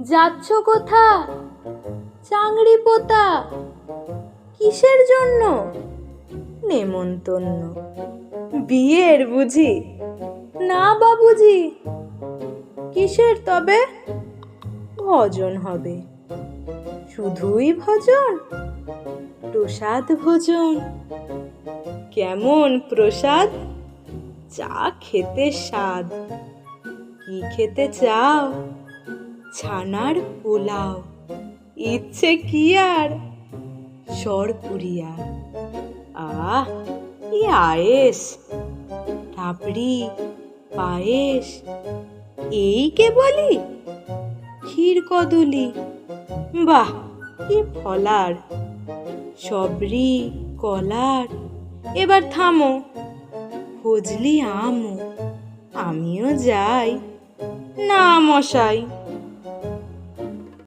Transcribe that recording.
যাচ্ছ কোথা? চাংড়ি পোতা। কিসের জন্য? নেমন্তন্ন। বিয়ের বুঝি? না বাবুজি কিসের তবে? ভজন হবে। শুধুই ভজন? প্রসাদ ভোজন? কেমন প্রসাদ? চা খেতে স্বাদ। কি খেতে চাও? ছানার পোলাও। ইচ্ছে কি আর? সরপুরিয়া আহ, কি আয়েস? টাপড়ি, পায়েস, এই কে বলি? ক্ষীর কদলি। বাহ, কি ফলার। সবরি, কলার। এবার থামো। ফজলি আমও আমিও যাই। না মশাই